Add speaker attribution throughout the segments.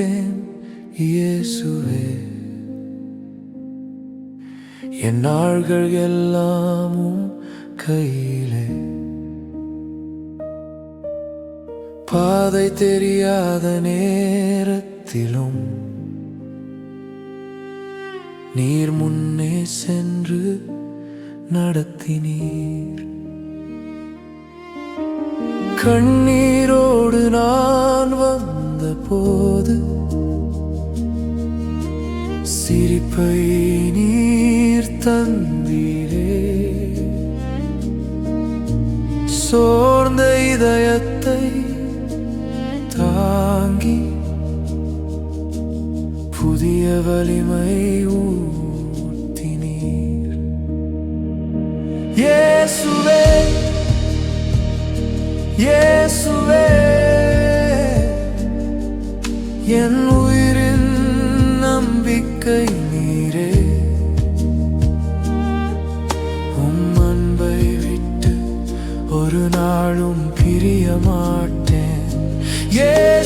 Speaker 1: உம்மை இயேசுவே என் நாள்கள் எல்லாமும் கையிலே பாதை தெரியாத நேரத்திலும் நீர் முன்னே சென்று நடத்தினீர் கண்ணீரோடு நான் வந்த போது. சிரிப்பை நீர் தந்தீரே. சோர்ந்த இதயத்தை தாங்கி புதிய வலிமை ஊட்டினீர். இயேசுவே இயேசுவே. என் உயிரின் நம்பிக்கை நீரே. உம் அன்பை விட்டு ஒரு நாளும் பிரிய மாட்டேன். இயேசுவே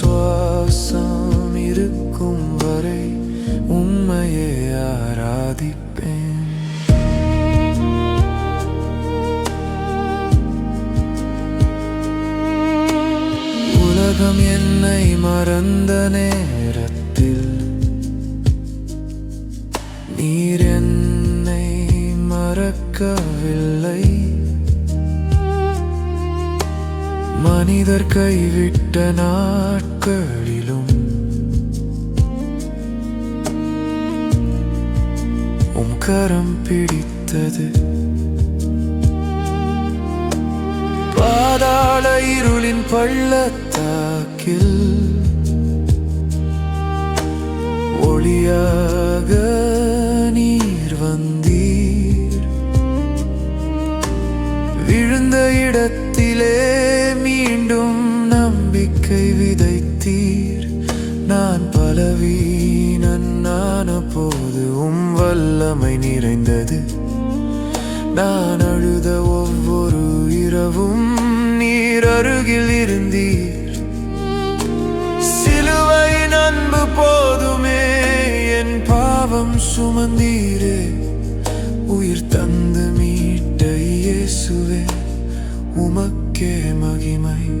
Speaker 1: சுவாசம் இருக்கும் வரை உம்மையே ஆராதிப்பேன். உலகம் என்னை மறந்த நேரத்தில் நீர் என்னை மறக்கவில்லை. மனிதர் கைவிட்ட நாட்களிலும் உம் கரம் பிடித்தது. பாதாள இருளின் பள்ளத்தாக்கில் ஒளியாக நீர் வந்தீர். விழுந்த இடத்திலே பலவீனன்னான போது உம் வல்லமை நிறைந்தது. நான் அழுத ஒவ்வொரு இரவும் நீர் அருகில் இருந்தீர். சிலுவையின் அன்பு போதுமே என் பாவம் சுமந்தீரே. உயிர் தந்து மீட்ட இயேசுவே உமக்கே மகிமை.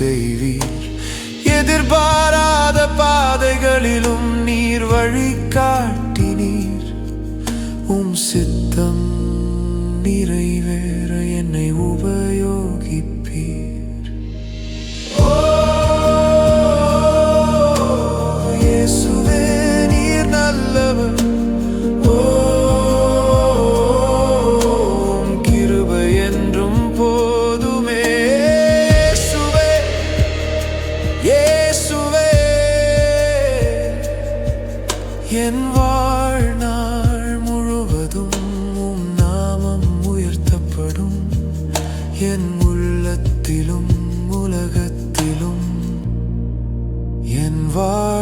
Speaker 1: ஆயத்தம்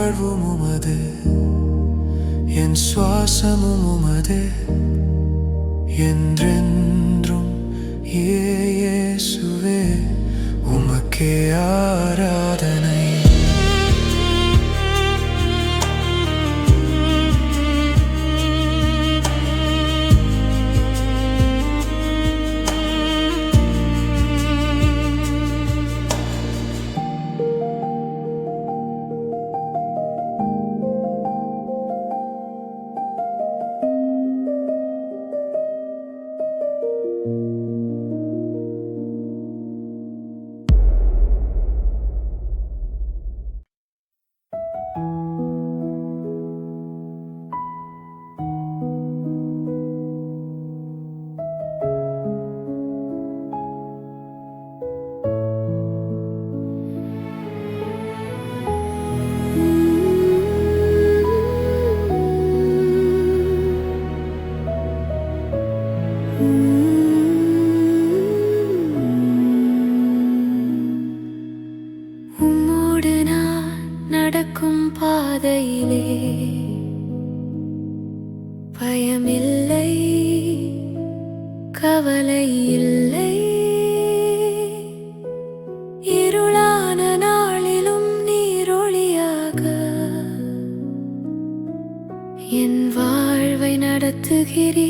Speaker 1: வாழ்வும் உமது என் சுவாசமும் உமது என்றென்றும் இயேசுவே உமக்கே ஆராதனை.
Speaker 2: It is.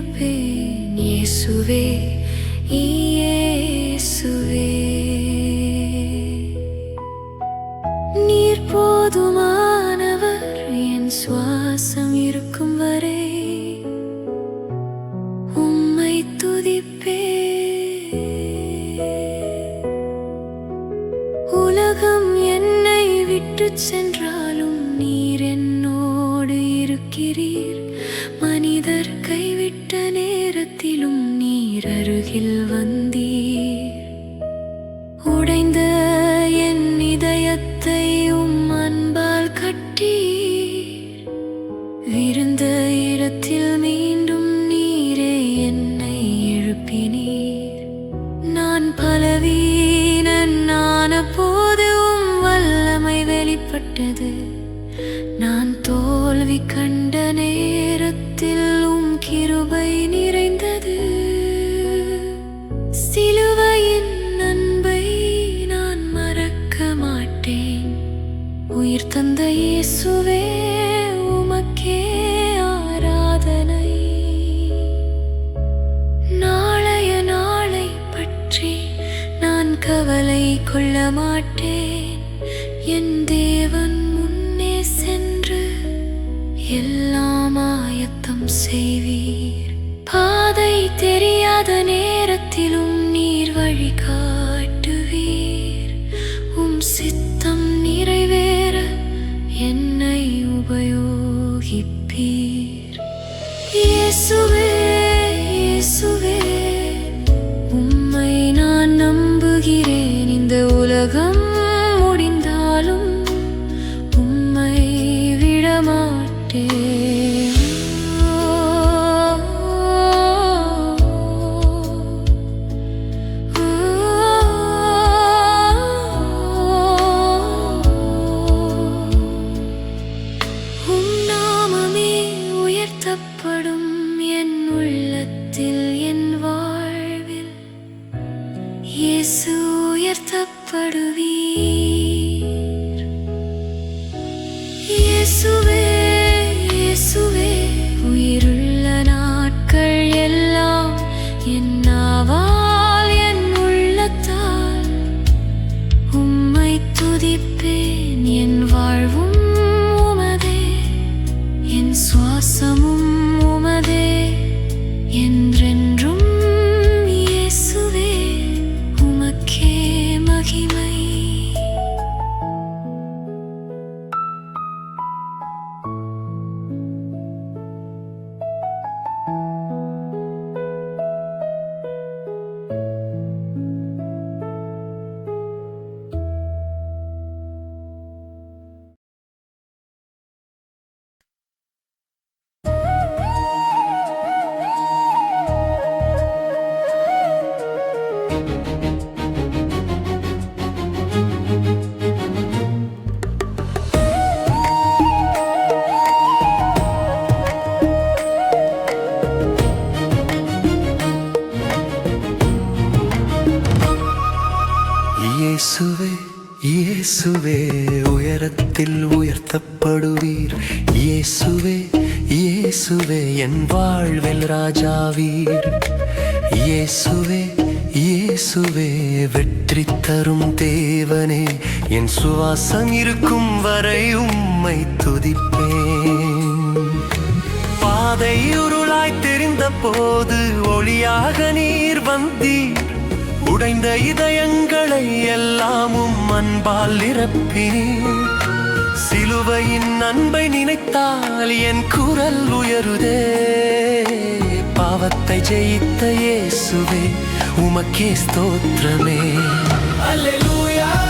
Speaker 2: நிலைத்திருப்பேன் இயேசுவே இயேசுவே. நீர் போதுமானவர் என் சுவாசம் இருக்கும் வரை உம்மை துதிப்பே. உலகம் என்னை விட்டு விட்டது நான் தோல்வி கண்ட நேரத்தில் உம் கிருபை நிறைந்தது. சிலுவையின் அன்பை நான் மறக்க மாட்டேன். உயிர் தந்த இயேசுவே உமக்கே ஆராதனை. நாளைய நாளை பற்றி நான் கவலை கொள்ள மாட்டேன். என் தேவன் முன்னே சென்று எல்லாம் ஆயத்தம் செய்வீர். பாதை தெரியாத நேரத்திலும் நீர் வழி காட்டுவீர். உம் சித்தம் நிறைவேற என்னை உபயோகிப்பீர். இயேசுவே இயேசுவே உம்மை நான் நம்புகிறேன். இந்த உலகம் the சுவாசமும்
Speaker 3: உயர்த்தப்படுவீர் இயேசுவே இயேசுவே என் வாழ்வில் ராஜாவீர். இயேசுவே இயேசுவே வெற்றி தரும் தேவனே என் சுவாசம் இருக்கும் வரை உம்மை துதிப்பேன். பாதை உருளாய் தெரிந்த போது ஒளியாக நீர் வந்தீர். உடைந்த இதயங்களை எல்லாமும் அன்பால் நிரப்பினீர். சிலுவையின் அன்பை நினைத்தால் என் குரல் உயருதே. பாவத்தை ஜெயித்த இயேசுவே உமக்கே ஸ்தோத்திரமே. அல்லேலூயா.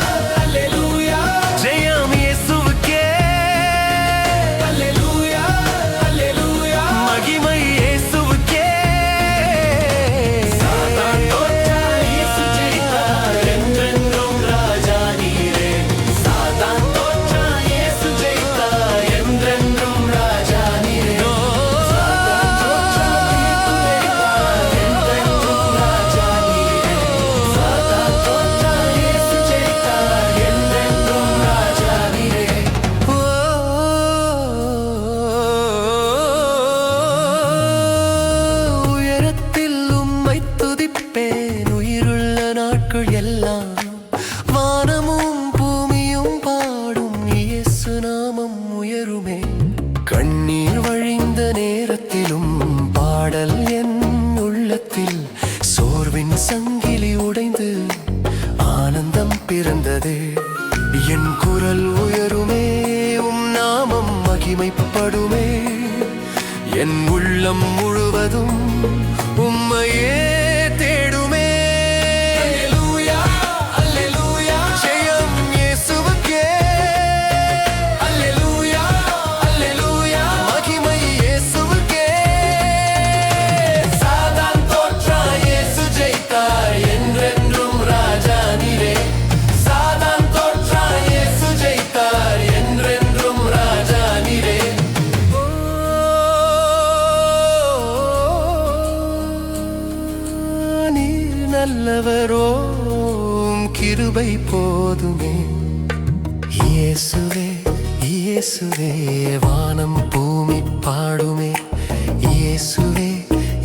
Speaker 3: எங்குமே இயேசுவே இயேசுவே வானம் பூமி பாடுமே. இயேசுவே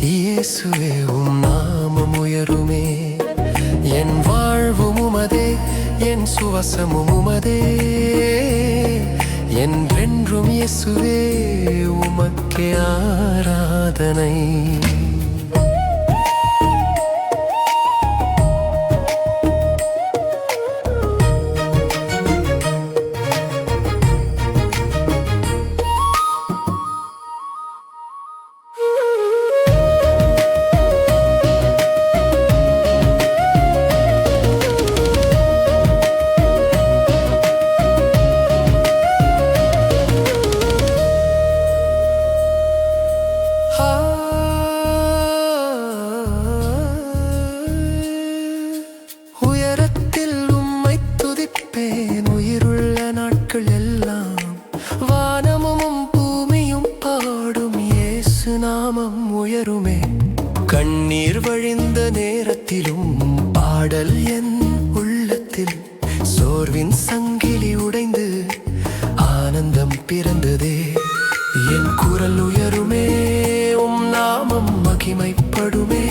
Speaker 3: இயேசுவே உம் நாமம் உயருமே. என் வாழ்வும் உமதே என் சுவசமும் உமதே. என்றென்றும் இயேசுவே உமக்கே ஆராதனை. நாட்கள் எல்லாம் வானமும் பூமியும் பாடும் இயேசு நாமம் உயருமே. கண்ணீர் வழிந்த நேரத்திலும் பாடல் என் உள்ளத்தில் சோர்வின் சங்கிலி உடைந்து ஆனந்தம் பிறந்ததே. என் குரல் உயருமே உம் நாமம் மகிமைப்படுமே.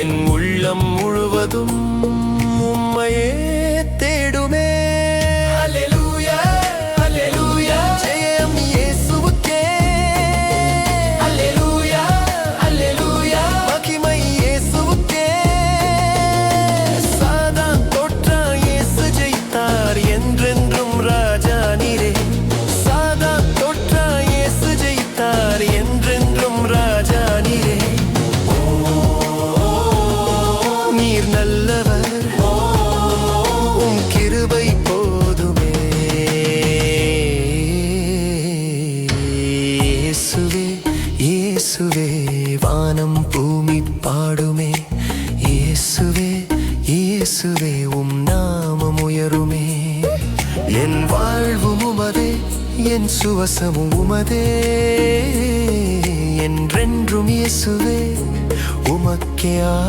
Speaker 3: என் உள்ளம் முழுவதும் உம்மையே love.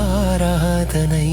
Speaker 3: ஆராதனை.